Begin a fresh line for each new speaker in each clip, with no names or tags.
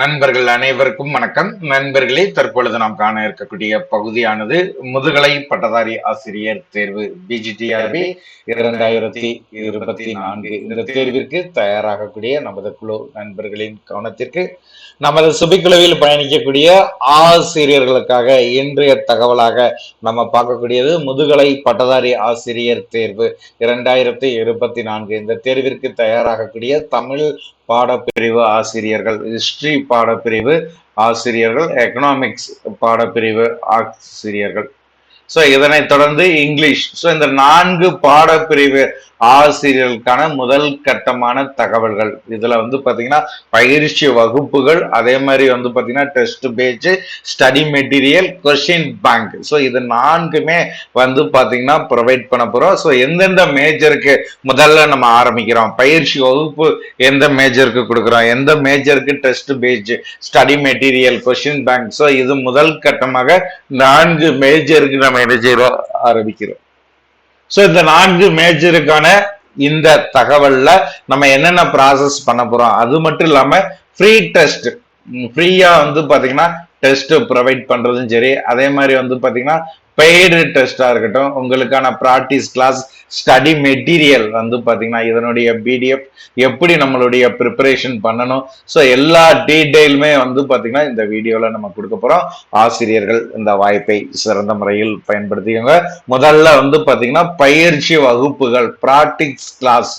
நண்பர்கள் அனைவருக்கும் வணக்கம். நண்பர்களே தற்பொழுது நாம் காண இருக்கக்கூடிய பகுதியானது முதுகலை பட்டதாரி ஆசிரியர் தேர்வு பிஜிடிஆர்பி இரண்டாயிரத்தி இருபத்தி நான்கு. இந்த தேர்விற்கு தயாராகக்கூடிய நமது குழு நண்பர்களின் கவனத்திற்கு நமது சுபிக்குழுவில் பயணிக்கக்கூடிய ஆசிரியர்களுக்காக இன்றைய தகவலாக நம்ம பார்க்கக்கூடியது முதுகலை பட்டதாரி ஆசிரியர் தேர்வு இரண்டாயிரத்தி இருபத்தி நான்கு. இந்த தேர்விற்கு தயாராகக்கூடிய தமிழ் பாடப்பிரிவு ஆசிரியர்கள். ஹிஸ்ட்ரி பாடப்பிரிவு ஆசிரியர்கள் எக்கனாமிக்ஸ் பாடப்பிரிவு ஆசிரியர்கள். ஸோ இதனைத் தொடர்ந்து இங்கிலீஷ். ஸோ இந்த நான்கு பாடப்பிரிவு ஆசிரியர்களுக்கான முதல் கட்டமான தகவல்கள். இதுல வந்து பாத்தீங்கன்னா பயிற்சி வகுப்புகள் அதே மாதிரி வந்து பாத்தீங்கன்னா test page study material question bank so இது நான்குமே வந்து பாத்தீங்கன்னா ப்ரொவைட் பண்ண போறோம். ஸோ எந்தெந்த மேஜருக்கு முதல்ல நம்ம ஆரம்பிக்கிறோம்? பயிற்சி வகுப்பு எந்த மேஜருக்கு கொடுக்குறோம்? எந்த மேஜருக்கு test page study material question bank so இது முதல் கட்டமாக நான்கு மேஜருக்கு நம்ம என்ன செய்யறோம்? ஆரம்பிக்கிறோம். ஸோ இந்த நான்கு மேஜருக்கான இந்த தகவல்ல நம்ம என்னென்ன ப்ராசஸ் பண்ண போறோம்? அது மட்டும் இல்லாம ஃப்ரீ டெஸ்ட் ஃப்ரீயா வந்து பாத்தீங்கன்னா டெஸ்ட் ப்ரொவைட் பண்றதும் சரி. அதே மாதிரி வந்து பாத்தீங்கன்னா பெய்டு டெஸ்டா இருக்கட்டும். உங்களுக்கான ப்ராக்டிஸ் கிளாஸ் ஸ்டடி மெட்டீரியல் வந்து பாத்தீங்கன்னா இதனுடைய பிடிஎஃப் எப்படி நம்மளுடைய ப்ரிப்பரேஷன் பண்ணணும். ஸோ எல்லா டீட்டெயிலுமே வந்து பாத்தீங்கன்னா இந்த வீடியோவில் நம்ம கொடுக்க போறோம். ஆசிரியர்கள் இந்த வாய்ப்பை சிறந்த முறையில் பயன்படுத்திக்கோங்க. முதல்ல வந்து பாத்தீங்கன்னா பயிற்சி வகுப்புகள் ப்ராக்டிக்ஸ் கிளாஸ்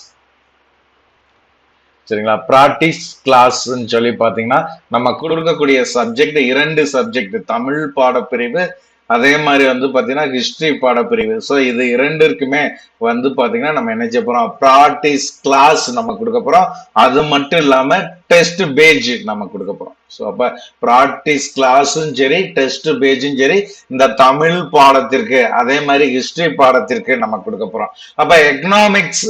சரிங்களா? ப்ராக்டிஸ் கிளாஸ்ன்னு சொல்லி பார்த்தீங்கன்னா நம்ம கொடுக்கக்கூடிய சப்ஜெக்ட் இரண்டு சப்ஜெக்ட் தமிழ் பாடப்பிரிவு அதே மாதிரி வந்து பார்த்தீங்கன்னா ஹிஸ்ட்ரி பாடப்பிரிவு. ஸோ இது இரண்டிற்குமே வந்து பார்த்தீங்கன்னா நம்ம என்ன செய்ய போகிறோம் ப்ராக்டிஸ் கிளாஸ் நம்ம கொடுக்க போகிறோம் அது மட்டும் இல்லாமல் டெஸ்ட் பேஜ் நம்ம கொடுக்க போகிறோம் ஸோ அப்போ ப்ராக்டிஸ் கிளாஸும் சரி டெஸ்ட் பேஜும் சரி இந்த தமிழ் பாடத்திற்கு அதே மாதிரி ஹிஸ்ட்ரி பாடத்திற்கு நம்ம கொடுக்க போகிறோம் அப்போ எக்கனாமிக்ஸ்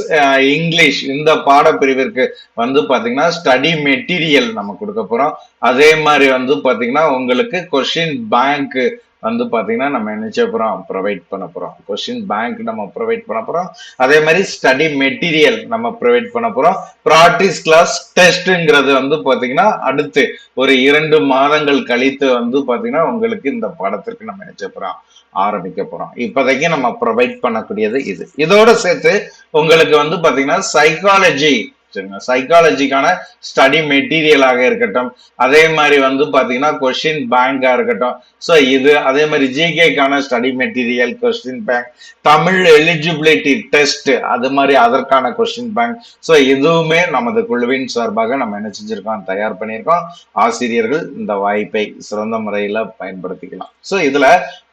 இங்கிலீஷ் இந்த பாடப்பிரிவிற்கு வந்து பார்த்தீங்கன்னா ஸ்டடி மெட்டீரியல் நம்ம கொடுக்க போகிறோம் அதே மாதிரி வந்து பார்த்தீங்கன்னா உங்களுக்கு கொஷின் பேங்க்கு வந்து பார்த்தீங்கன்னா நம்ம என்ன போகிறோம் ப்ரொவைட் பண்ண போகிறோம் கொஸ்டின் பேங்க் நம்ம ப்ரொவைட் பண்ண போகிறோம் அதே மாதிரி ஸ்டடி மெட்டீரியல் நம்ம ப்ரொவைட் பண்ண போகிறோம் ப்ராக்டிஸ் கிளாஸ் டெஸ்ட்டுங்கிறது வந்து பார்த்தீங்கன்னா அடுத்து ஒரு இரண்டு மாதங்கள் கழித்து வந்து பார்த்தீங்கன்னா உங்களுக்கு இந்த பாடத்திற்கு நம்ம என்ன போகிறோம் ஆரம்பிக்க போகிறோம் இப்போதைக்கு நம்ம ப்ரொவைட் பண்ணக்கூடியது இது. இதோட சேர்த்து உங்களுக்கு வந்து பார்த்தீங்கன்னா சைக்காலஜி சரிங்க சைக்காலஜிக்கான ஸ்டடி மெட்டீரியலாக இருக்கட்டும். அதே மாதிரி வந்து பாத்தீங்கன்னா கொஷின் பேங்கா இருக்கட்டும். ஸோ இது அதே மாதிரி ஜிகேக்கான study material question bank Tamil eligibility test அது மாதிரி அதற்கான கொஸ்டின் பேங்க் ஸோ இதுவுமே நமது குழுவின் சார்பாக நம்ம என்ன செஞ்சிருக்கோம்? தயார் பண்ணியிருக்கோம். ஆசிரியர்கள் இந்த வாய்ப்பை சிறந்த முறையில பயன்படுத்திக்கலாம். ஸோ இதுல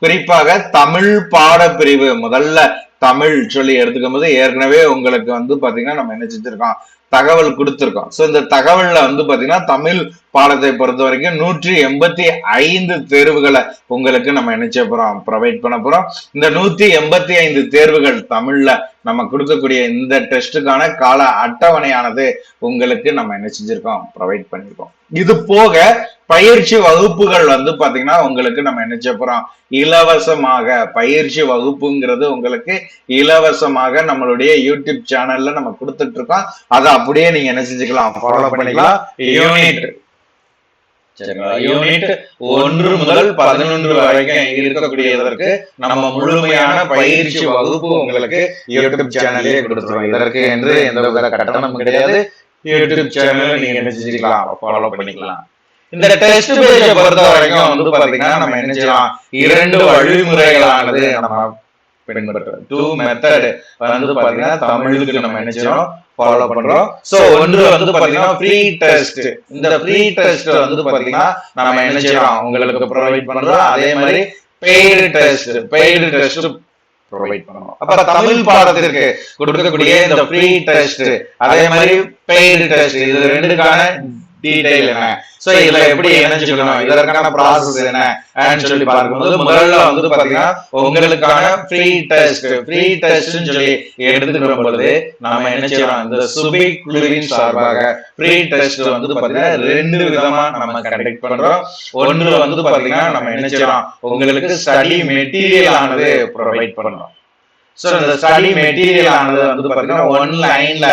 குறிப்பாக தமிழ் பாடப்பிரிவு முதல்ல தமிழ் சொல்லி எடுத்துக்கும் போது ஏற்கனவே உங்களுக்கு வந்து பாத்தீங்கன்னா நம்ம என்ன செஞ்சிருக்கோம்? தகவல் கொடுத்துருக்கோம். ஸோ இந்த தகவல்ல வந்து பாத்தீங்கன்னா தமிழ் பாடத்தை பொறுத்த வரைக்கும் நூற்றி எண்பத்தி ஐந்து தேர்வுகளை உங்களுக்கு நம்ம நினைச்ச போறோம் ப்ரொவைட் பண்ண போறோம். இந்த நூத்தி எண்பத்தி ஐந்து தேர்வுகள் தமிழ்ல நம்ம கொடுக்கக்கூடிய இந்த டெஸ்ட்டுக்கான கால அட்டவணையானது உங்களுக்கு நம்ம என்ன செஞ்சிருக்கோம் ப்ரொவைட் பண்ணியிருக்கோம் இது போக பயிற்சி வகுப்புகள் வந்து பாத்தீங்கன்னா உங்களுக்கு நம்ம என்ன செய்ய போறோம் இலவசமாக பயிற்சி வகுப்புங்கிறது உங்களுக்கு இலவசமாக நம்மளுடைய யூடியூப் சேனல்ல நம்ம கொடுத்துட்டு இருக்கோம். அதை அப்படியே நீங்க என்ன செஞ்சுக்கலாம்? ஃபாலோ பண்ணிக்கலாம். யூனிட் யூனிட் ஒன்று முதல் பதினொன்று வரைக்கும் இருக்கக்கூடியதற்கு நம்ம முழுமையான பயிற்சி வகுப்பு உங்களுக்கு யூடியூப் சேனலே கொடுத்துருவோம். இதற்கு என்று எந்த வித கட்டணமும் கிடையாது. யூடியூப் சேனல் நீங்க என்ன செஞ்சுக்கலாம்? ஃபாலோ பண்ணிக்கலாம். இந்த டெஸ்ட் பேஜை பொறுத்த வரைக்கும் வந்து பாத்தீங்கன்னா நம்ம என்ன செய்யலாம்? இரண்டு வழிமுறைகளானது நம்ம பின்பற்றுறோம். டூ மெத்தட் வந்து பாத்தீங்கன்னா தமிழுக்கு நம்ம என்ன செய்யறோம்? ஃபாலோ பண்றோம். சோ ஒன்று வந்து பாத்தீங்கன்னா ஃப்ரீ டெஸ்ட் இந்த ஃப்ரீ டெஸ்ட் வந்து பாத்தீங்கன்னா நம்ம என்ன செய்யறோம்? உங்களுக்கு ப்ரொவைட் பண்றோம். அதே மாதிரி paid test paid test provide பண்ணுவோம் அப்ப தமிழ் பாடத்திற்கு கொடுக்கக்கூடிய இந்த ஃப்ரீ டெஸ்ட் அதே மாதிரி பெய்டு டெஸ்ட் இது ரெண்டுக்கான டீடைல் என்ன? சோ இதுல எப்படி இணைஞ்சுக்கணும்? இதற்கான ப்ராசஸ் என்ன? சொல்லி பார்க்கும்போது முதல்ல வந்து பாத்தீங்கன்னா உங்களுக்கான ஃப்ரீ டெஸ்ட் ஃப்ரீ டெஸ்ட் சொல்லி எடுத்துக்கிற பொழுது நாம என்ன செய்யறோம்? இந்த சுபி குழுவின் சார்பாக ஃப்ரீ டெஸ்ட் வந்து பாத்தீங்கன்னா ரெண்டு விதமா நம்ம கண்டக்ட் பண்றோம். ஒன்று வந்து பாத்தீங்கன்னா நம்ம என்ன செய்யறோம்? உங்களுக்கு ஸ்டடி மெட்டீரியல் ஆனது ப்ரொவைட் பண்றோம். ஸோ இந்த ஸ்டடி மெட்டீரியல் ஆனது வந்து பாத்தீங்கன்னா ஒன் லைன்ல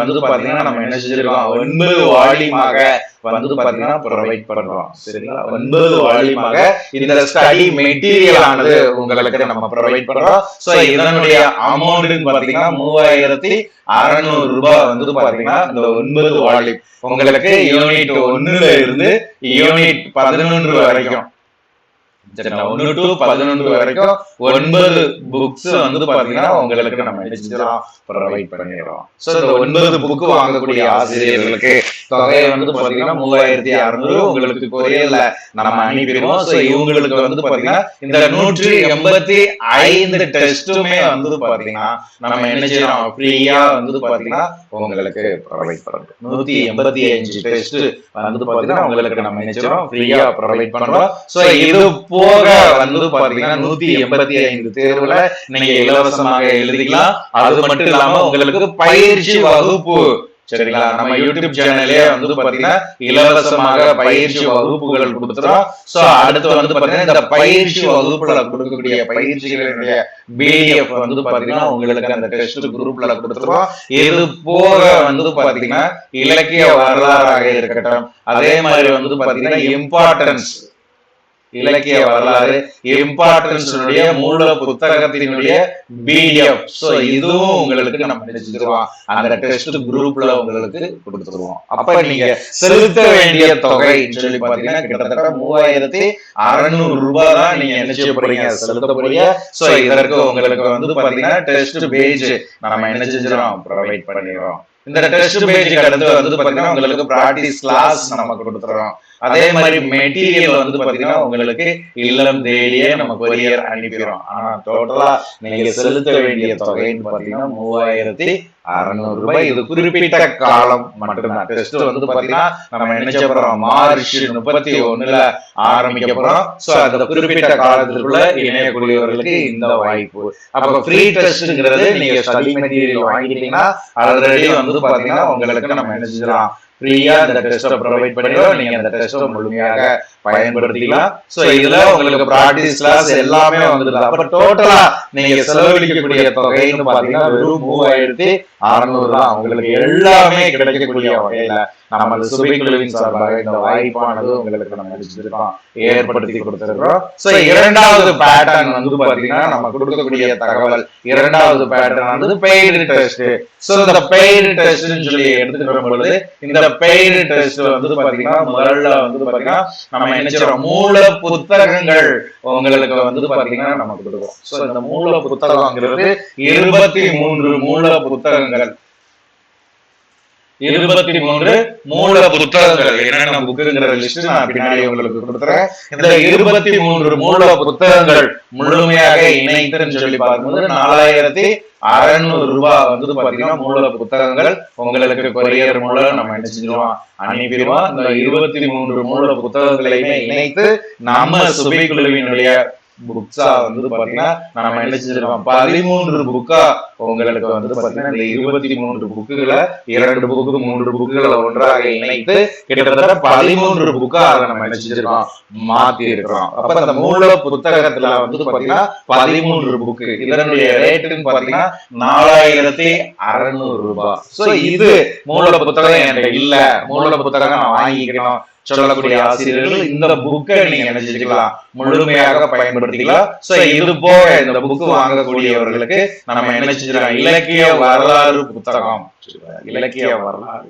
வந்து பாத்தீங்கன்னா நம்ம என்ன செஞ்சிருக்கோம்? ஒன்பது வால்யூமாக வந்து பாத்தீங்கன்னா ப்ரொவைட் பண்றோம். சரிங்களா? ஒன்பது வால்யூமாக இந்த ஸ்டடி மெட்டீரியல் ஆனது உங்களுக்கு நம்ம ப்ரொவைட் பண்றோம். ஸோ இதனுடைய அமௌண்ட் பாத்தீங்கன்னா மூவாயிரத்தி அறநூறு ரூபாய் வந்து பாத்தீங்கன்னா இந்த ஒன்பது வால்யூம் உங்களுக்கு யூனிட் ஒன்னுல இருந்து யூனிட் பதினொன்று வரைக்கும். ஒன்னு டு பதினொன்று வரைக்கும் ஒன்பது புக்ஸ் வந்து பாத்தீங்கன்னா உங்களுக்கு நம்ம டிஜிட்டலா ப்ரொவைட் பண்ணிடுறோம். சோ இந்த ஒன்பது புக் வாங்கக்கூடிய ஆசிரியர்களுக்கு தொகை வந்து பாத்தீங்கன்னா மூவாயிரத்தி அறுநூறு உங்களுக்கு கொரியர்ல நம்ம அனுப்பிடுவோம். சோ இவங்களுக்கு வந்து பாத்தீங்கன்னா இந்த நூற்றி எண்பத்தி ஐந்து டெஸ்ட்டுமே வந்து பாத்தீங்கன்னா நம்ம என்ன செய்யறோம்? ஃப்ரீயா வந்து பாத்தீங்கன்னா உங்களுக்கு ப்ரொவைட் பண்றோம் நூத்தி எண்பத்தி அஞ்சு டெஸ்ட் வந்து பாத்தீங்கன்னா உங்களுக்கு நம்ம என்ன செய்யறோம்? ஃப்ரீயா ப்ரொவைட் பண்றோம் சோ இது போக வந்து பாத்தீங்கன்னா நூத்தி எண்பத்தி ஐந்து தேர்வுல நீங்க இலவசமாக எழுதிக்கலாம். அது மட்டும் இல்லாம உங்களுக்கு பயிற்சி வகுப்பு. சரிங்களா? நம்ம யூடியூப் சேனல்லே வந்து பாத்தீங்கன்னா இலவசமாக பயிற்சி வகுப்புகள் கொடுத்துறோம். சோ அடுத்து வந்து பாத்தீங்கன்னா இந்த பயிற்சி வகுப்புல கொடுக்கக்கூடிய பயிற்சிகளினுடைய பிடிஎஃப் வந்து பாத்தீங்கன்னா உங்களுக்கு அந்த டெஸ்ட் குரூப்ல கொடுத்துருவோம். இது போக வந்து பாத்தீங்கன்னா இலக்கிய வரலாறாக இருக்கட்டும். அதே மாதிரி வந்து பாத்தீங்கன்னா இம்பார்ட்டன்ஸ் இலக்கிய வரலாறு இம்பார்ட்டன்ஸினுடைய மூல புத்தகத்தினுடைய பிடிஎஃப் ஸோ இதுவும் உங்களுக்கு நம்ம நினைச்சிருவோம் அந்த டெஸ்ட் குரூப்ல உங்களுக்கு கொடுத்துருவோம். அப்ப நீங்க செலுத்த வேண்டிய தொகை சொல்லி பாத்தீங்கன்னா கிட்டத்தட்ட மூவாயிரத்தி அறுநூறு ரூபாய் தான் நீங்க என்ன செய்ய போறீங்க செலுத்த போறீங்க ஸோ இதற்கு உங்களுக்கு வந்து பாத்தீங்கன்னா டெஸ்ட் பேஜ் நம்ம என்ன செஞ்சிடும் ப்ரொவைட் பண்ணிடுறோம். இந்த டெஸ்ட் பேஜ் கடந்து வந்து பாத்தீங்கன்னா உங்களுக்கு பிராக்டிஸ் கிளாஸ் நம்ம கொடுத்துறோம். அதே மாதிரி மெட்டீரியல் வந்து பாத்தீங்கன்னா உங்களுக்கு இல்லம் தேடியே நம்ம கொரியர் அனுப்பிடுறோம். ஆனா டோட்டலா நீங்க செலுத்த வேண்டிய தொகைன்னு பாத்தீங்கன்னா மூவாயிரத்தி அறுநூறு ரூபாய். இது குறிப்பிட்ட காலம் மட்டும்தான். டெஸ்ட் வந்து பாத்தீங்கன்னா நம்ம செய்ய போறோம்? மார்ச் முப்பத்தி ஒண்ணுல ஆரம்பிக்க போறோம். சோ அந்த குறிப்பிட்ட காலத்திற்குள்ள இணையக்கூடியவர்களுக்கு இந்த வாய்ப்பு. அப்ப ஃப்ரீ டெஸ்ட்ங்கிறது நீங்க ஸ்டடி மெட்டீரியல் வாங்கிட்டீங்கன்னா ஆல்ரெடி வந்து பாத்தீங்கன்னா உங்களுக்கு நம்ம என்ன செஞ்சலாம் ஃப்ரீயா இந்த டெஸ்ட்டை ப்ரொவைட் பண்ணிடுவோம் நீங்க அந்த டெஸ்ட்டை முழுமையாக பயன்படுத்திக்கலாம். சோ இதுல உங்களுக்கு ப்ராக்டிஸ் கிளாஸ் எல்லாமே வந்துருது அப்ப டோட்டலா நீங்க செலவழிக்கக்கூடிய தொகைன்னு பாத்தீங்கன்னா வெறும் மூவாயிரத்தி அறுநூறு தான். உங்களுக்கு எல்லாமே கிடைக்கக்கூடிய வகையில நமது சுபைக்குழுவின் சார்பாக இந்த வாய்ப்பானது உங்களுக்கு நம்ம நினைச்சிருக்கோம் ஏற்படுத்தி கொடுத்துருக்கோம் சோ இரண்டாவது பேட்டர்ன் வந்து பாத்தீங்கன்னா நம்ம கொடுக்கக்கூடிய தகவல். இரண்டாவது பேட்டர்ன் வந்து பெய்டு டெஸ்ட் சோ இந்த பெய்டு டெஸ்ட்னு சொல்லி எடுத்துக்கிற பொழுது இந்த பெய்டு டெஸ்ட் வந்து பாத்தீங்கன்னா முதல்ல வந்து பாத்தீங்கன்னா நம்ம என்ன செய்யறோம்? மூல புத்தகங்கள் உங்களுக்கு வந்து பாத்தீங்கன்னா நம்ம கொடுக்குறோம். சோ இந்த மூல புத்தகங்கிறது இருபத்தி மூன்று மூல புத்தகங்கள். இருபத்தி மூன்று மூல புத்தகங்கள். என்னென்ன புக்குங்கிற லிஸ்ட் நான் பின்னாடி உங்களுக்கு கொடுத்துறேன். இந்த இருபத்தி மூன்று மூல புத்தகங்கள் முழுமையாக இணைத்துன்னு சொல்லி பார்க்கும்போது நாலாயிரத்தி அறநூறு ரூபாய் வந்து பாத்தீங்கன்னா மூல புத்தகங்கள். உங்களுக்கு கொரியர் மூலம் நம்ம என்ன செஞ்சிருவோம் அனுப்பிடுவோம். இந்த இருபத்தி மூன்று மூல புத்தகங்களையுமே இணைத்து நம்ம சுபை குழுவினுடைய புக்ஸா வந்து பாத்தீங்கன்னா நம்ம என்ன செஞ்சிருக்கோம்? பதிமூன்று புக்கா உங்களுக்கு வந்து பாத்தீங்கன்னா இந்த இருபத்தி மூன்று புக்குகளை இரண்டு புக்கு மூன்று புக்குகளை ஒன்றாக இணைத்து கிட்டத்தட்ட பதிமூன்று புக்கா அதை நம்ம என்ன செஞ்சிருக்கோம்? மாத்தி இருக்கிறோம் அப்ப அந்த மூல புத்தகத்துல வந்து பாத்தீங்கன்னா பதிமூன்று புக்கு. இதனுடைய ரேட்டுன்னு பாத்தீங்கன்னா நாலாயிரத்தி அறுநூறு ரூபாய். சோ இது மூல புத்தகம் என்கிட்ட இல்ல. மூல புத்தகம் நான் வாங்கிக்கணும். சொல்லக்கூடிய ஆசிரியர்கள் இந்த புக்கை நீங்க நினைச்சிருக்கலாம் முழுமையாக பயன்படுத்திக்கலாம். சோ இது போக இந்த புக் வாங்கக்கூடியவர்களுக்கு நம்ம என்ன செஞ்சிருக்கோம் இலக்கிய வரலாறு புத்தகம். இலக்கிய வரலாறு.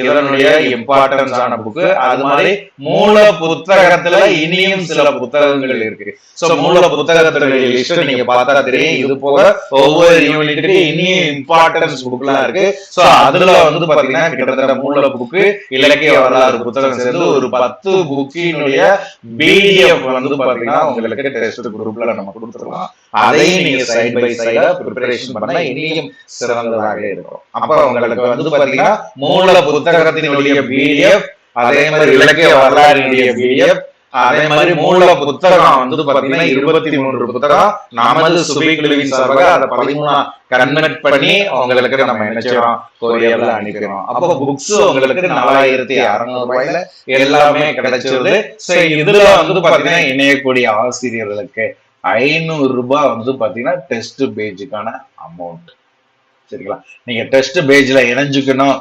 இதனுடைய இம்பார்ட்டன்ஸ் ஆன புக்கு அது மாதிரி மூல புத்தகத்துல இனியும் சில புத்தகங்கள் இருக்கு. சோ மூல புத்தகத்துடைய லிஸ்ட் நீங்க பார்த்தா தெரியும். இது போக ஒவ்வொரு யூனிட்லயும் இனியும் இம்பார்ட்டன்ஸ் புக்லாம் இருக்கு. சோ அதுல வந்து பாத்தீங்கன்னா கிட்டத்தட்ட மூல புக்கு இலக்கிய வரலாறு புத்தகம் சேர்ந்து ஒரு பத்து புக்கினுடைய பிடிஎஃப் வந்து பாத்தீங்கன்னா உங்களுக்கு டெஸ்ட் குரூப்ல நம்ம கொடுத்துருவோம் அதையும் நீங்க சைட் பை சைடா ப்ரிப்பரேஷன் பண்ணா இனியும் சிறந்ததாக இருக்கும். அப்ப உங்களுக்கு வந்து பாத்தீங்கன்னா மூல புத்தகத்தினுடைய பிடிஎஃப் அதே மாதிரி இலக்கிய வரலாறினுடைய பிடிஎஃப் அதே மாதிரி மூல புத்தகம் வந்து பாத்தீங்கன்னா இருபத்தி மூன்று புத்தகம். நமது சுபிக்குழுவின் சார்பாக அதை பதிமூணா கன்வெர்ட் பண்ணி உங்களுக்கு நம்ம என்ன செய்யறோம்? கொரியர்ல அனுப்பிடுறோம். அப்போ புக்ஸ் உங்களுக்கு நாலாயிரத்தி அறுநூறு ரூபாயில எல்லாமே கிடைச்சிருது. சோ இதுல வந்து பாத்தீங்கன்னா இணையக்கூடிய ஆசிரியர்களுக்கு ஐநூறு ரூபாய் வந்து பாத்தீங்கன்னா டெஸ்ட் பேஜுக்கான அமௌண்ட் சரிங்களா? நீங்க டெஸ்ட் பேஜ்ல இணைஞ்சுக்கணும்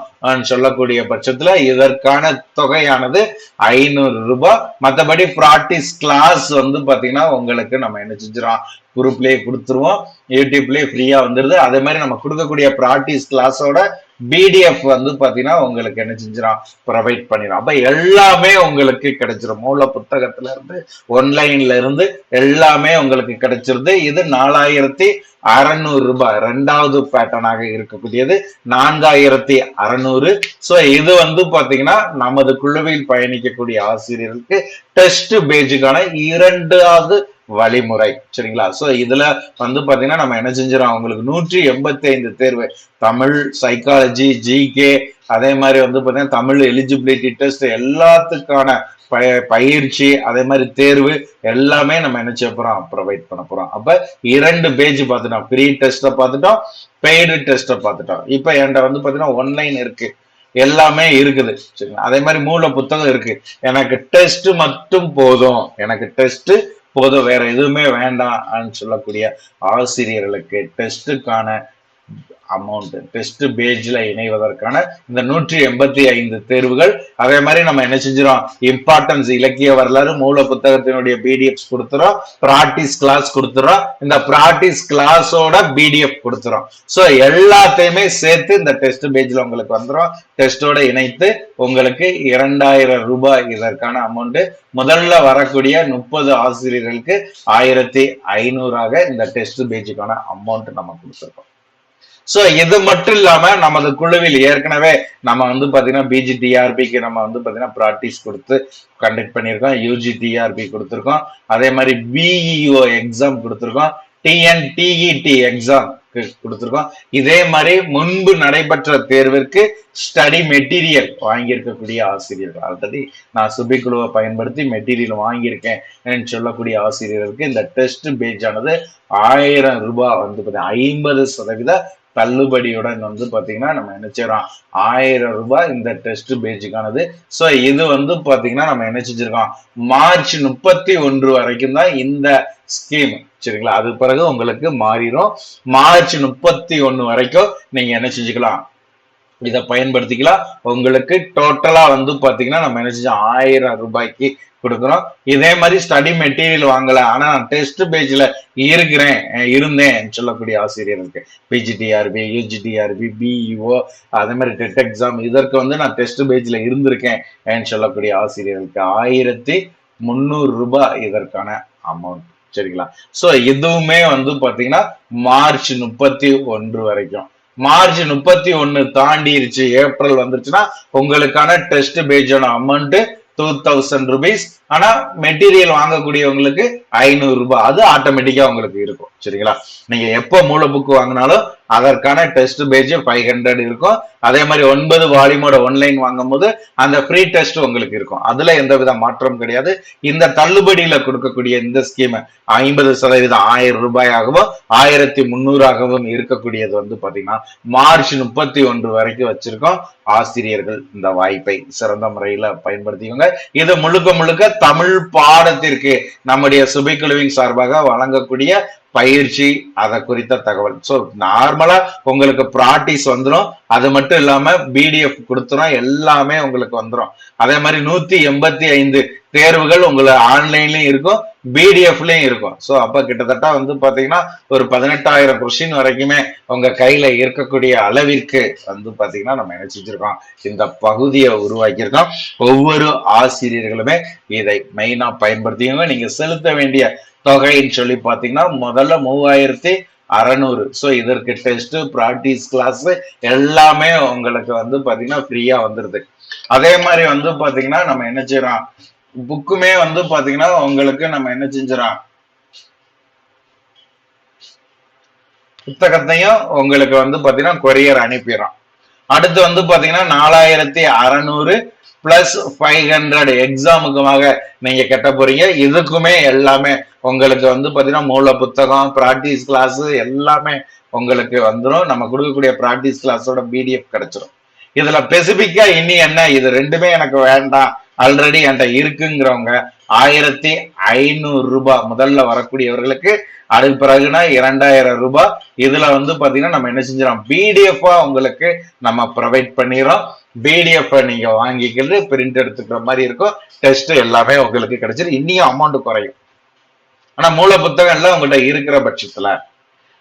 சொல்லக்கூடிய பட்சத்துல இதற்கான தொகையானது ஐநூறு ரூபாய். மற்றபடி ப்ராக்டிஸ் கிளாஸ் வந்து பாத்தீங்கன்னா உங்களுக்கு நம்ம என்ன செஞ்சிடும் குரூப்லயே கொடுத்துருவோம். யூடியூப்லயே ஃப்ரீயா வந்துருது. அதே மாதிரி நம்ம கொடுக்கக்கூடிய ப்ராக்டிஸ் கிளாஸோட பிடிஎஃப் வந்து பாத்தீங்கன்னா உங்களுக்கு என்ன செஞ்சிடும் ப்ரொவைட் பண்ணிடும் அப்ப எல்லாமே உங்களுக்கு கிடைச்சிரும். மூல புத்தகத்துல இருந்து ஒன்லைன்ல இருந்து எல்லாமே உங்களுக்கு கிடைச்சிருது. இது நாலாயிரத்தி அறநூறு ரூபாய். ரெண்டாவது பேட்டர்னாக இருக்கக்கூடியது. நான்காயிரத்தி அறநூறு. ஸோ இது வந்து பாத்தீங்கன்னா நமது குழுவில் பயணிக்கக்கூடிய ஆசிரியர்களுக்கு டெஸ்ட் பேஜுக்கான இரண்டாவது வழிமுறை சரிங்களா? சோ இதுல வந்து பாத்தீங்கன்னா நம்ம என்ன செஞ்சிடும் அவங்களுக்கு நூற்றி எண்பத்தி ஐந்து தேர்வு. தமிழ் சைக்காலஜி ஜிகே அதே மாதிரி வந்து பாத்தீங்கன்னா தமிழ் எலிஜிபிலிட்டி டெஸ்ட் எல்லாத்துக்கான பய பயிற்சி அதே மாதிரி தேர்வு எல்லாமே நம்ம என்ன செய்ய போறோம்? ப்ரொவைட் பண்ண போறோம். அப்ப இரண்டு பேஜ் பார்த்துட்டோம். ப்ரீ டெஸ்ட்டை பார்த்துட்டோம் பெய்டு டெஸ்ட்டை பார்த்துட்டோம். இப்ப என்கிட்ட வந்து பாத்தீங்கன்னா ஒன்லைன் இருக்கு. எல்லாமே இருக்குது. சரிங்களா? அதே மாதிரி மூல புத்தகம் இருக்கு. எனக்கு டெஸ்ட் மட்டும் போதும். எனக்கு டெஸ்ட் போதும் வேற எதுவுமே வேண்டாம் சொல்லக்கூடிய ஆசிரியர்களுக்கு டெஸ்ட்டுக்கான அமௌண்ட் டெஸ்ட் பேஜ்ல இணைவதற்கான இந்த நூற்றி எண்பத்தி ஐந்து தேர்வுகள். அதே மாதிரி நம்ம என்ன செஞ்சிடும் இம்பார்ட்டன்ஸ் இலக்கிய வரலாறு மூல புத்தகத்தினுடைய பிடிஎஃப் கொடுத்துறோம். ப்ராக்டிஸ் கிளாஸ் கொடுத்துறோம். இந்த ப்ராக்டிஸ் கிளாஸோட பிடிஎஃப் கொடுத்துறோம். ஸோ எல்லாத்தையுமே சேர்த்து இந்த டெஸ்ட் பேஜ்ல உங்களுக்கு வந்துடும் டெஸ்டோட இணைத்து உங்களுக்கு இரண்டாயிரம் ரூபாய் இதற்கான அமௌண்ட் முதல்ல வரக்கூடிய முப்பது ஆசிரியர்களுக்கு ஆயிரத்தி ஐநூறாக இந்த டெஸ்ட் பேஜுக்கான அமௌண்ட் நம்ம கொடுத்துருக்கோம். சோ இது மட்டும் இல்லாம நமது குழுவில் ஏற்கனவே நம்ம வந்து பாத்தீங்கன்னா பிஜி டிஆர்பிக்கு நம்ம வந்து பாத்தீங்கன்னா ப்ராக்டிஸ் கொடுத்து கண்டக்ட் பண்ணியிருக்கோம். யூஜி டிஆர்பி கொடுத்துருக்கோம். அதே மாதிரி பிஇஓ எக்ஸாம் கொடுத்துருக்கோம். டிஎன்டிஇடி எக்ஸாம் கொடுத்துருக்கோம். இதே மாதிரி முன்பு நடைபெற்ற தேர்விற்கு ஸ்டடி மெட்டீரியல் வாங்கியிருக்கக்கூடிய ஆசிரியர்கள். ஆல்ரெடி நான் சுபிக்குழுவை பயன்படுத்தி மெட்டீரியல் வாங்கியிருக்கேன் சொல்லக்கூடிய ஆசிரியர்களுக்கு இந்த டெஸ்ட் பேஜ் ஆனது ஆயிரம் ரூபாய் வந்து ஐம்பது சதவீத தள்ளுபடியுடன் வந்து பாத்தீங்கன்னா நம்ம என்ன செய்யறோம்? ஆயிரம் ரூபாய் இந்த டெஸ்ட் பேஜுக்கானது. ஸோ இது வந்து பாத்தீங்கன்னா நம்ம என்ன செஞ்சிருக்கோம்? மார்ச் முப்பத்தி ஒன்று வரைக்கும் தான் இந்த ஸ்கீம் சரிங்களா? அது பிறகு உங்களுக்கு மாறிடும் மார்ச் முப்பத்தி ஒன்று வரைக்கும் நீங்க என்ன செஞ்சுக்கலாம்? இதை பயன்படுத்திக்கலாம். உங்களுக்கு டோட்டலா வந்து பாத்தீங்கன்னா நம்ம என்ன செஞ்சோம்? ஆயிரம் ரூபாய்க்கு கொடுக்குறோம். இதே மாதிரி ஸ்டடி மெட்டீரியல் வாங்கல. ஆனா நான் டெஸ்ட் பேஜ்ல இருக்கிறேன் இருந்தேன் சொல்லக்கூடிய ஆசிரியர்களுக்கு. பிஜிடிஆர்பி யூஜிடிஆர்பி பிஇஓ அதே மாதிரி டெட் எக்ஸாம் இதற்கு வந்து நான் டெஸ்ட் பேஜ்ல இருந்திருக்கேன் சொல்லக்கூடிய ஆசிரியர்களுக்கு. ஆயிரத்தி முந்நூறு ரூபாய் இதற்கான அமௌண்ட் சரிங்களா? சோ இதுவுமே வந்து பாத்தீங்கன்னா மார்ச் முப்பத்தி ஒன்று வரைக்கும். மார்ச் முப்பத்தி ஒன்னு தாண்டிருச்சு. ஏப்ரல் வந்துருச்சுன்னா உங்களுக்கான டெஸ்ட் பேஜோட அமௌண்ட் டூ தௌசண்ட் ருபீஸ் ஆனா மெட்டீரியல் வாங்கக்கூடியவங்களுக்கு ஐநூறு ரூபாய். அது ஆட்டோமேட்டிக்கா உங்களுக்கு இருக்கும். சரிங்களா? நீங்க எப்போ மூல புக் வாங்கினாலும் அதற்கான டெஸ்ட் பேஜ் ஃபைவ் ஹண்ட்ரட் இருக்கும். அதே மாதிரி ஒன்பது வால்யூமோட ஒன்லைன் வாங்கும் போது அந்த ஃப்ரீ டெஸ்ட் உங்களுக்கு இருக்கும். அதுல எந்த வித மாற்றம் கிடையாது. இந்த தள்ளுபடியில கொடுக்கக்கூடிய இந்த ஸ்கீம் ஐம்பது சதவீதம் ஆயிரம் ரூபாயாகவும் ஆயிரத்தி முன்னூறாகவும் இருக்கக்கூடியது வந்து பாத்தீங்கன்னா மார்ச் முப்பத்தி ஒன்று வரைக்கும் வச்சிருக்கோம். ஆசிரியர்கள் இந்த வாய்ப்பை சிறந்த முறையில பயன்படுத்திக்கோங்க. இது முழுக்க முழுக்க தமிழ் பாடத்திற்கு நம்முடைய சுபைக்குழுவின் சார்பாக வழங்கக்கூடிய பயிற்சி அதை குறித்த தகவல். ஸோ நார்மலா உங்களுக்கு ப்ராக்டிஸ் வந்துடும் அது மட்டும் இல்லாம பிடிஎஃப் கொடுத்துரும். எல்லாமே உங்களுக்கு வந்துடும் அதே மாதிரி நூத்தி எண்பத்தி ஐந்து தேர்வுகள் உங்களை ஆன்லைன்லயும் இருக்கும் பிடிஎஃப்லயும் இருக்கும். ஸோ அப்ப கிட்டத்தட்ட வந்து பாத்தீங்கன்னா ஒரு பதினெட்டாயிரம் கொஸ்டின் வரைக்குமே உங்க கையில இருக்கக்கூடிய அளவிற்கு வந்து பாத்தீங்கன்னா நம்ம நினைச்சிருக்கோம் இந்த பகுதியை உருவாக்கியிருக்கோம். ஒவ்வொரு ஆசிரியர்களுமே இதை மெயினா பயன்படுத்திக்கோங்க. நீங்க செலுத்த வேண்டிய தொகைன்னு சொல்லி பாத்தீங்கன்னா முதல்ல மூவாயிரத்தி அறநூறு. ஸோ இதற்கு டெஸ்ட் ப்ராக்டிஸ் கிளாஸ் எல்லாமே உங்களுக்கு வந்து பாத்தீங்கன்னா ஃப்ரீயா வந்துருது. அதே மாதிரி வந்து பாத்தீங்கன்னா நம்ம என்ன செய்யறோம்? புக்குமே வந்து பாத்தீங்கன்னா உங்களுக்கு நம்ம என்ன செஞ்சிடறோம்? புத்தகத்தையும் உங்களுக்கு வந்து பாத்தீங்கன்னா கொரியர் அனுப்பிடுறோம். அடுத்து வந்து பாத்தீங்கன்னா நாலாயிரத்தி அறநூறு பிளஸ் ஃபைவ் ஹண்ட்ரட் எக்ஸாமுக்குமாக நீங்க கட்ட போறீங்க. இதுக்குமே எல்லாமே உங்களுக்கு வந்து பாத்தீங்கன்னா மூல புத்தகம் ப்ராக்டிஸ் கிளாஸ் எல்லாமே உங்களுக்கு வந்துடும் நம்ம கொடுக்கக்கூடிய ப்ராக்டிஸ் கிளாஸோட பிடிஎஃப் கிடைச்சிடும் இதுல ஸ்பெசிபிக்கா இனி என்ன? இது ரெண்டுமே எனக்கு வேண்டாம். ஆல்ரெடி என்கிட்ட இருக்குங்கிறவங்க ஆயிரத்தி ஐநூறு ரூபாய் முதல்ல வரக்கூடியவர்களுக்கு அதுக்கு பிறகுனா இரண்டாயிரம் ரூபாய் இதுல வந்து பாத்தீங்கன்னா நம்ம என்ன செஞ்சிடறோம்? பிடிஎஃபா உங்களுக்கு நம்ம ப்ரொவைட் பண்ணிடுறோம். பிடிஎஃப் நீங்க வாங்கிக்கிறது பிரிண்ட் எடுத்துக்கிற மாதிரி இருக்கும். டெஸ்ட் எல்லாமே உங்களுக்கு கிடைச்சிரு இன்னியும் அமௌண்ட் குறையும். ஆனா மூல புத்தகம்ல உங்கள்ட்ட இருக்கிற பட்சத்துல.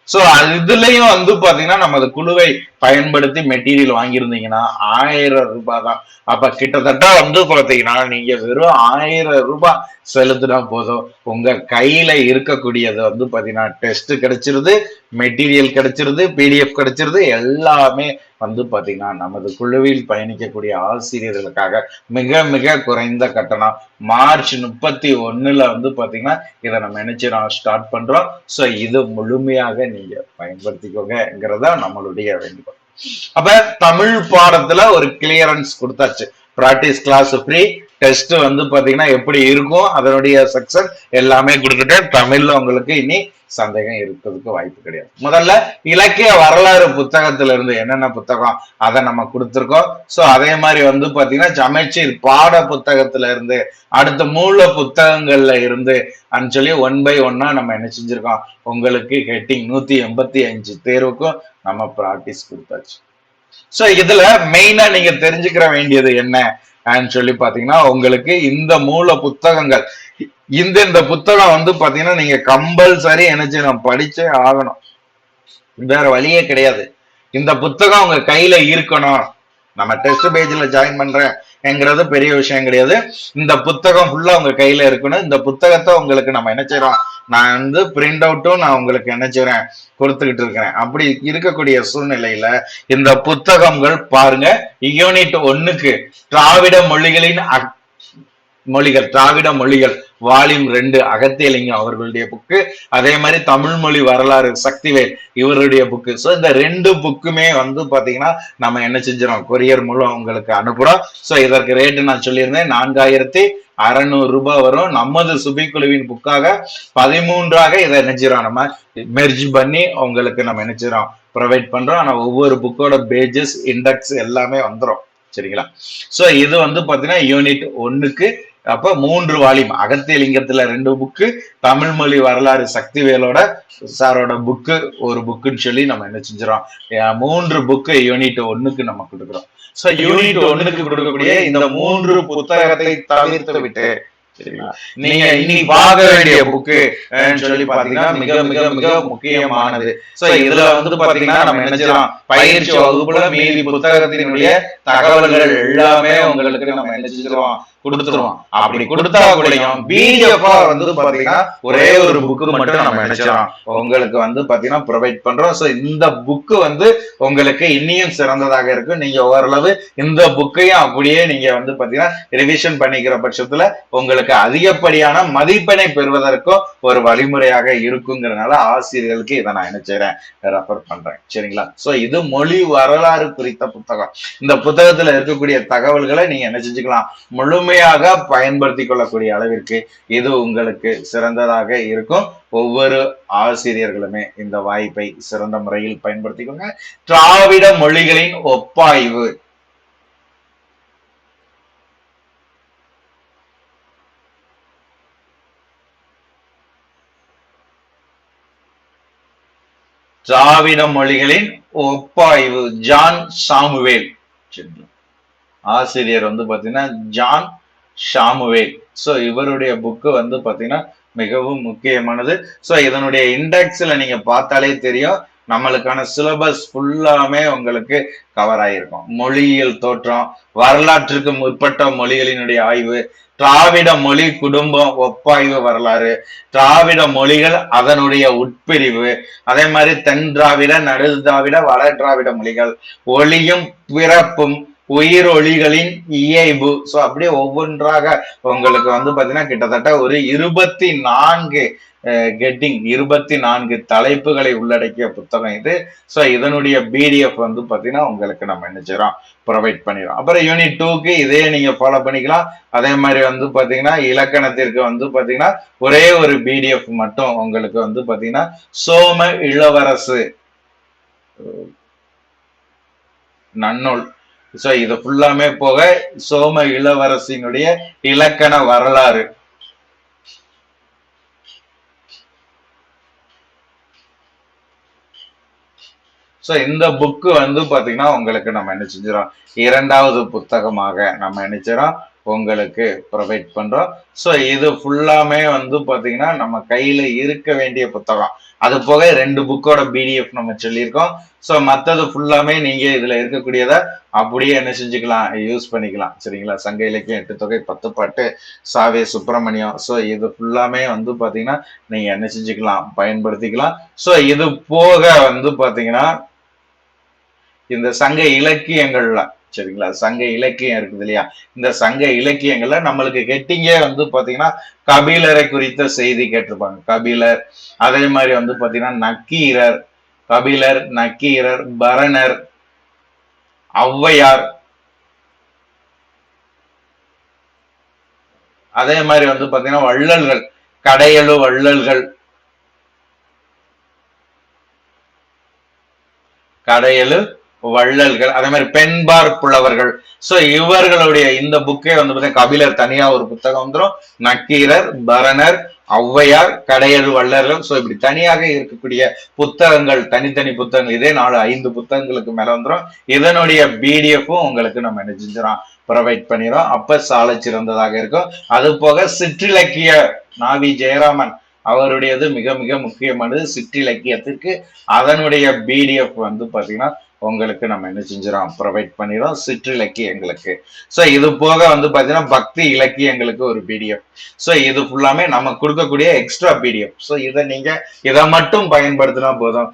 சோ இதுலயும் வந்து பாத்தீங்கன்னா நம்ம குழுவை பயன்படுத்தி மெட்டீரியல் வாங்கியிருந்தீங்கன்னா ஆயிரம் ரூபாய் தான். அப்ப கிட்டத்தட்ட வந்து பாத்தீங்கன்னா நீங்க வெறும் ஆயிரம் ரூபாய் செலுத்தினா போதும். உங்க கையில இருக்கக்கூடியது வந்து பாத்தீங்கன்னா டெஸ்ட் கிடைச்சிருது மெட்டீரியல் கிடைச்சிருது பிடிஎஃப் கிடைச்சிருது எல்லாமே வந்து பாத்தீங்கன்னா நமது குழுவில் பயணிக்கக்கூடிய ஆசிரியர்களுக்காக மிக மிக குறைந்த கட்டணம். மார்ச் முப்பத்தி ஒண்ணுல வந்து பாத்தீங்கன்னா இதை நம்ம நினைச்சிடும் ஸ்டார்ட் பண்றோம். ஸோ இது முழுமையாக நீங்க பயன்படுத்திக்கோங்கிறத நம்மளுடைய வேண்டுகோள். அப்ப தமிழ் பாடத்துல ஒரு கிளியரன்ஸ் கொடுத்தாச்சு. ப்ராக்டிஸ் கிளாஸ் ஃப்ரீ டெஸ்ட் வந்து பாத்தீங்கன்னா எப்படி இருக்கும் அதனுடைய செக்ஷன் எல்லாமே கொடுத்துட்டு தமிழ்ல உங்களுக்கு இனி சந்தேகம் இருக்கிறதுக்கு வாய்ப்பு கிடையாது. முதல்ல இலக்கிய வரலாறு புத்தகத்துல இருந்து என்னென்ன புத்தகம் அதை நம்ம கொடுத்துருக்கோம். சோ அதே மாதிரி வந்து பாத்தீங்கன்னா சமைச்சீர் பாட புத்தகத்துல இருந்து அடுத்த மூல புத்தகங்கள்ல இருந்து அப்படின்னு சொல்லி ஒன் பை ஒன்னா நம்ம என்ன செஞ்சிருக்கோம்? உங்களுக்கு ஹெட்டிங் நூத்தி எண்பத்தி அஞ்சு தேர்வுக்கும் நம்ம ப்ராக்டிஸ் கொடுத்தாச்சு. சோ இதுல மெயினா நீங்க தெரிஞ்சுக்கிற வேண்டியது என்ன? சொல்லி பாத்தீங்கன்னா உங்களுக்கு இந்த மூல புத்தகங்கள் இந்த இந்த புத்தகம் வந்து பாத்தீங்கன்னா நீங்க கம்பல்சரி என்ன செய்யணும் படிச்சே ஆகணும். வேற வழியே கிடையாது. இந்த புத்தகம் உங்க கையில இருக்கணும். நம்ம டெஸ்ட் பேஜ்ல ஜாயின் பண்றேன் பெரிய விஷயம் கிடையாது. இந்த புத்தகம் ஃபுல்லா உங்க கையில இருக்கணும். இந்த புத்தகத்தை உங்களுக்கு நம்ம என்ன செய்யறோம்? நான் வந்து பிரிண்ட் அவுட்டும் நான் உங்களுக்கு என்ன கொடுத்துக்கிட்டு இருக்கிறேன். அப்படி இருக்கக்கூடிய சூழ்நிலையில இந்த புத்தகங்கள் பாருங்க யூனிட் ஒன்னுக்கு திராவிட மொழிகளின் மொழிகள் திராவிட மொழிகள் வால்யூம் ரெண்டு அகத்தியலிங்கம் அவர்களுடைய புக்கு. அதே மாதிரி தமிழ் மொழி வரலாறு சக்திவேல் இவருடைய புக்கு. ஸோ இந்த ரெண்டு புக்குமே வந்து பாத்தீங்கன்னா நம்ம என்ன செஞ்சிடும் கொரியர் மூலம் உங்களுக்கு அனுப்புறோம். ஸோ இதற்கு ரேட்டு நான் சொல்லியிருந்தேன். நான்காயிரத்தி அறநூறு ரூபாய் வரும். நமது சுபிக்குழுவின் புக்காக பதிமூன்றாக இதை நினைச்சிடறோம் நம்ம மெர்ஜ் பண்ணி உங்களுக்கு நம்ம நினைச்சிடறோம் ப்ரொவைட் பண்றோம். ஆனா ஒவ்வொரு புக்கோட பேஜஸ் இண்டெக்ஸ் எல்லாமே வந்துடும் சரிங்களா? ஸோ இது வந்து பார்த்தீங்கன்னா யூனிட் ஒன்னுக்கு அப்ப மூன்று வாலியம் அகத்தியலிங்கத்துல ரெண்டு புக்கு தமிழ் மொழி வரலாறு சக்திவேலோட சாரோட புக்கு ஒரு புக்குன்னு சொல்லி நம்ம என்ன செஞ்சிடறோம்? மூன்று புக்கு யூனிட் ஒன்னுக்கு நம்ம கொடுக்குறோம். சோ யூனிட் ஒன்னுக்கு கொடுக்கக்கூடிய இந்த மூன்று புத்தகத்தை தவிர்த்து விட்டு நீங்க இன்னைக்கு பார்க்க வேண்டிய புக்கு சொல்லி பாத்தீங்கன்னா மிக மிக மிக முக்கியமானது. சோ இதுல வந்து பாத்தீங்கன்னா நம்ம என்ன செய்யலாம் பயிற்சி வகுப்புல மீதி புத்தகத்தினுடைய தகவல்கள் எல்லாமே உங்களுக்கு நம்ம என்ன செஞ்சிருவோம்? கொடுத்துருவோம். அப்படி கொடுத்தா கூடயும் பிடிஎஃப் வந்து பாத்தீங்கன்னா ஒரே ஒரு புக்கு மட்டும் நம்ம நினைச்சோம் உங்களுக்கு வந்து பாத்தீங்கன்னா ப்ரொவைட் பண்றோம். சோ இந்த புக்கு வந்து உங்களுக்கு இன்னியும் சிறந்ததாக இருக்கு நீங்க ஓரளவு இந்த புக்கையும் அப்படியே நீங்க வந்து பாத்தீங்கன்னா ரிவிஷன் பண்ணிக்கிற பட்சத்துல உங்களுக்கு அதிகப்படியான மதிப்பெண்ணை பெறுவதற்கும் ஒரு வழிமுறையாக இருக்குங்கிறதுனால ஆசிரியர்களுக்கு இதை நான் என்ன செய்யறேன் ரெஃபர் பண்றேன். சரிங்களா? சோ இது மொழி வரலாறு குறித்த புத்தகம். இந்த புத்தகத்துல இருக்கக்கூடிய தகவல்களை நீங்க என்ன செஞ்சுக்கலாம்? முழுமை முழுமையாக பயன்படுத்தி கொள்ளக்கூடிய அளவிற்கு இது உங்களுக்கு சிறந்ததாக இருக்கும். ஒவ்வொரு ஆசிரியர்களுமே இந்த வாய்ப்பை சிறந்த முறையில் பயன்படுத்திக்கோங்க திராவிட மொழிகளின் ஒப்பாய்வு. திராவிட மொழிகளின் ஒப்பாய்வு. John Samuel. ஆசிரியர் வந்து பாத்தீங்கன்னா ஜான் ஷாமுவேல். ஸோ இவருடைய புக்கு வந்து பாத்தீங்கன்னா மிகவும் முக்கியமானது. ஸோ இதனுடைய இண்டெக்ஸில் நீங்க பார்த்தாலே தெரியும் நம்மளுக்கான சிலபஸ் ஃபுல்லாமே உங்களுக்கு கவர் ஆயிருக்கும். மொழியியல் தோற்றம் வரலாற்றுக்கு முற்பட்ட மொழிகளினுடைய ஆய்வு திராவிட மொழி குடும்பம் ஒப்பாய்வு வரலாறு திராவிட மொழிகள் அதனுடைய உட்பிரிவு அதே மாதிரி தென் திராவிட நடு திராவிட வட திராவிட மொழிகள் ஒளியும் பிறப்பும் உயிர் ஒளிகளின் இயைபு. சோ அப்படியே ஒவ்வொன்றாக உங்களுக்கு வந்து பாத்தீங்கன்னா கிட்டத்தட்ட ஒரு இருபத்தி நான்கு கெட்டிங் இருபத்தி நான்கு தலைப்புகளை உள்ளடக்கிய புத்தகம் இது. ஸோ இதனுடைய பிடிஎஃப் வந்து பார்த்தீங்கன்னா உங்களுக்கு நம்ம என்ன செய்யறோம் ப்ரொவைட் பண்ணிடுறோம் அப்புறம் யூனிட் டூக்கு இதே நீங்க ஃபாலோ பண்ணிக்கலாம். அதே மாதிரி வந்து பார்த்தீங்கன்னா இலக்கணத்திற்கு வந்து பார்த்தீங்கன்னா ஒரே ஒரு பிடிஎஃப் மட்டும் உங்களுக்கு வந்து பார்த்தீங்கன்னா சோம இளவரசு நன்னூல் ஸோ இது ஃபுல்லாமே போக சோம இளவரசியினுடைய இலக்கண வரலாறு. ஸோ இந்த புக்கு வந்து பார்த்தீங்கன்னா உங்களுக்கு நம்ம என்ன செஞ்சிடறோம்? இரண்டாவது புத்தகமாக நம்ம நினைச்சிடறோம் உங்களுக்கு ப்ரொவைட் பண்றோம். ஸோ இது ஃபுல்லாமே வந்து பாத்தீங்கன்னா நம்ம கையில இருக்க வேண்டிய புத்தகம். அது போக ரெண்டு புக்கோட பிடிஎஃப் நம்ம சொல்லியிருக்கோம். ஸோ மற்றது ஃபுல்லாமே நீங்க இதுல இருக்கக்கூடியதை அப்படியே என்ன செஞ்சுக்கலாம் யூஸ் பண்ணிக்கலாம். சரிங்களா? சங்க இலக்கியம் எட்டு தொகை பத்து பாட்டு சாவே சுப்பிரமணியம். ஸோ இது ஃபுல்லாமே வந்து பாத்தீங்கன்னா நீங்க என்ன செஞ்சுக்கலாம் பயன்படுத்திக்கலாம். ஸோ இது போக வந்து பாத்தீங்கன்னா இந்த சங்க இலக்கியங்கள்ல சரிங்களா? சங்க இலக்கியம் இருக்குது இல்லையா? இந்த சங்க இலக்கியங்கள்ல நம்மளுக்கு கெட்டிங்கே வந்து பாத்தீங்கன்னா கபிலரை குறித்த செய்தி கேட்டிருப்பாங்க. கபிலர் அதே மாதிரி வந்து பாத்தீங்கன்னா நக்கீரர் கபிலர் நக்கீரர் பரணர் ஔவையார். அதே மாதிரி வந்து பாத்தீங்கன்னா வள்ளல்கள் கடையலு வள்ளல்கள். கடையலு வள்ளல்கள் அதே மாதிரி பெண்பார் புலவர்கள் சோ இவர்களுடைய இந்த புக்கே வந்து பார்த்தீங்கன்னா கபிலர் தனியா ஒரு புத்தகம் வந்துடும் நக்கீரர் பரணர் ஔவையார் கடையல் வள்ளல்கள் சோ இப்படி தனியாக இருக்கக்கூடிய புத்தகங்கள் தனித்தனி புத்தகங்கள் இதே நாலு ஐந்து புத்தகங்களுக்கு மேல வந்துடும் இதனுடைய பிடிஎஃப்பும் உங்களுக்கு நம்ம என்ன செஞ்சிடும் ப்ரொவைட் பண்ணிடும் அப்ப சாலை சிறந்ததாக இருக்கும். அது போக சிற்றிலக்கிய நாவி ஜெயராமன் அவருடையது மிக மிக முக்கியமானது. சிற்றிலக்கியத்திற்கு அதனுடைய பிடிஎஃப் வந்து பாத்தீங்கன்னா உங்களுக்கு நம்ம என்ன செஞ்சிடோம் ப்ரொவைட் பண்ணிடும் சிற்றிலக்கியங்களுக்கு ஸோ இது போக வந்து பார்த்தீங்கன்னா பக்தி இலக்கியங்களுக்கு ஒரு பிடிஎஃப் ஸோ இது ஃபுல்லாமே நம்ம கொடுக்கக்கூடிய எக்ஸ்ட்ரா பிடிஎஃப் ஸோ இதை நீங்க இதை மட்டும் பயன்படுத்தினா போதும்.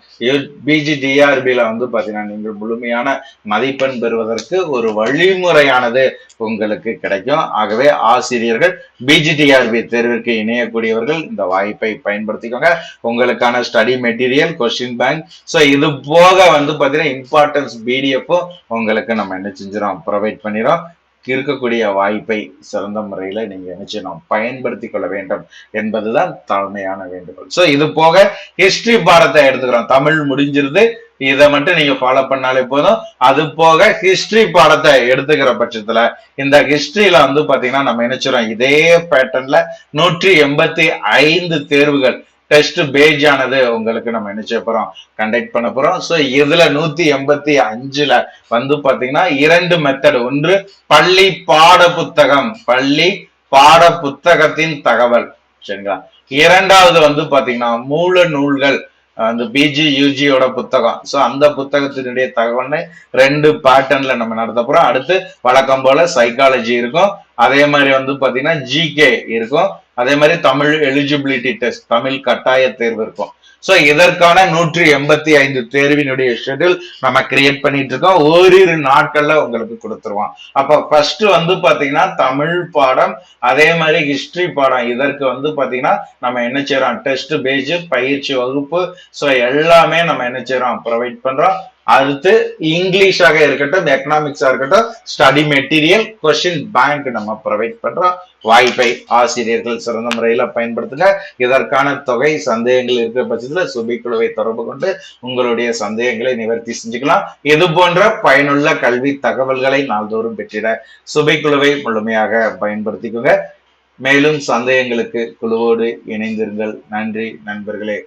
பிஜி டிஆர்பியில் வந்து பார்த்தீங்கன்னா நீங்கள் முழுமையான மதிப்பெண் பெறுவதற்கு ஒரு வழிமுறையானது உங்களுக்கு கிடைக்கும். ஆகவே ஆசிரியர்கள் பிஜிடிஆர்பி தேர்விற்கு இணையக்கூடியவர்கள் இந்த வாய்ப்பை பயன்படுத்திக்கோங்க. உங்களுக்கான study material question bank so இது போக வந்து பார்த்தீங்கன்னா இம்பார்ட்டன்ஸ் பிடிஎஃப்பும் உங்களுக்கு நம்ம என்ன செஞ்சிடும் ப்ரொவைட் பண்ணிடும் இருக்கக்கூடிய வாய்ப்பை சிறந்த முறையில நீங்க நாம் பயன்படுத்தி கொள்ள வேண்டும் என்பதுதான் தாழ்மையான வேண்டுகோள். ஸோ இது போக ஹிஸ்டரி பாடத்தை எடுத்துக்கிறோம். தமிழ் முடிஞ்சிருது. இதை மட்டும் நீங்க ஃபாலோ பண்ணாலே போதும். அது போக ஹிஸ்டரி பாடத்தை எடுத்துக்கிற பட்சத்துல இந்த ஹிஸ்டரியில வந்து பாத்தீங்கன்னா நம்ம நினைச்சிடும் இதே பேட்டர்ன்ல நூற்றி எண்பத்தி ஐந்து தேர்வுகள் டெஸ்ட் பேஜ் ஆனது உங்களுக்கு நம்ம என்ன செய்ய போறோம்? கண்டக்ட் பண்ண போறோம். ஸோ இதுல நூத்தி எண்பத்தி அஞ்சுல வந்து பாத்தீங்கன்னா இரண்டு மெத்தட் ஒன்று பள்ளி பாட புத்தகம். பள்ளி பாட புத்தகத்தின் தகவல். சரிங்களா? இரண்டாவது வந்து பாத்தீங்கன்னா மூல நூல்கள். அந்த பிஜி யூஜியோட புத்தகம். ஸோ அந்த புத்தகத்தினுடைய தகவல்னு ரெண்டு பேட்டர்ன்ல நம்ம நடத்த போறோம். அடுத்து வழக்கம் போல சைக்காலஜி இருக்கும். அதே மாதிரி வந்து பாத்தீங்கன்னா ஜிகே இருக்கும். அதே மாதிரி தமிழ் எலிஜிபிலிட்டி டெஸ்ட் தமிழ் கட்டாய தேர்வு இருக்கும். சோ இதற்கான நூற்றி எண்பத்தி ஐந்து தேர்வினுடைய ஷெடியூல் நம்ம கிரியேட் பண்ணிட்டு இருக்கோம். ஓரிரு நாட்கள்ல உங்களுக்கு கொடுத்துருவோம். அப்ப ஃபர்ஸ்ட் வந்து பாத்தீங்கன்னா தமிழ் பாடம் அதே மாதிரி ஹிஸ்டரி பாடம். இதற்கு வந்து பாத்தீங்கன்னா நம்ம என்ன செய்யறோம்? டெஸ்ட் பேஜ் பயிற்சி வகுப்பு. சோ எல்லாமே நம்ம என்ன செய்யறோம்? ப்ரொவைட் பண்றோம். அடுத்து இங்கிலீஷாக இருக்கட்டும் எக்கனாமிக்ஸா இருக்கட்டும் ஸ்டடி மெட்டீரியல் கொஸ்டின் பேங்க் நம்ம ப்ரொவைட் பண்றோம். வாய்ப்பை ஆசிரியர்கள் சிறந்த முறையில பயன்படுத்துங்க. இதற்கான தொகை சந்தேகங்கள் இருக்கிற பட்சத்துல சுபிக்குழுவை தொடர்பு கொண்டு உங்களுடைய சந்தேகங்களை நிவர்த்தி செஞ்சுக்கலாம். இது போன்ற பயனுள்ள கல்வி தகவல்களை நாள்தோறும் பெற்றிட சுபிக்குழுவை முழுமையாக பயன்படுத்திக்கோங்க. மேலும் சந்தேகங்களுக்கு குழுவோடு இணைந்திருங்கள். நன்றி நண்பர்களே.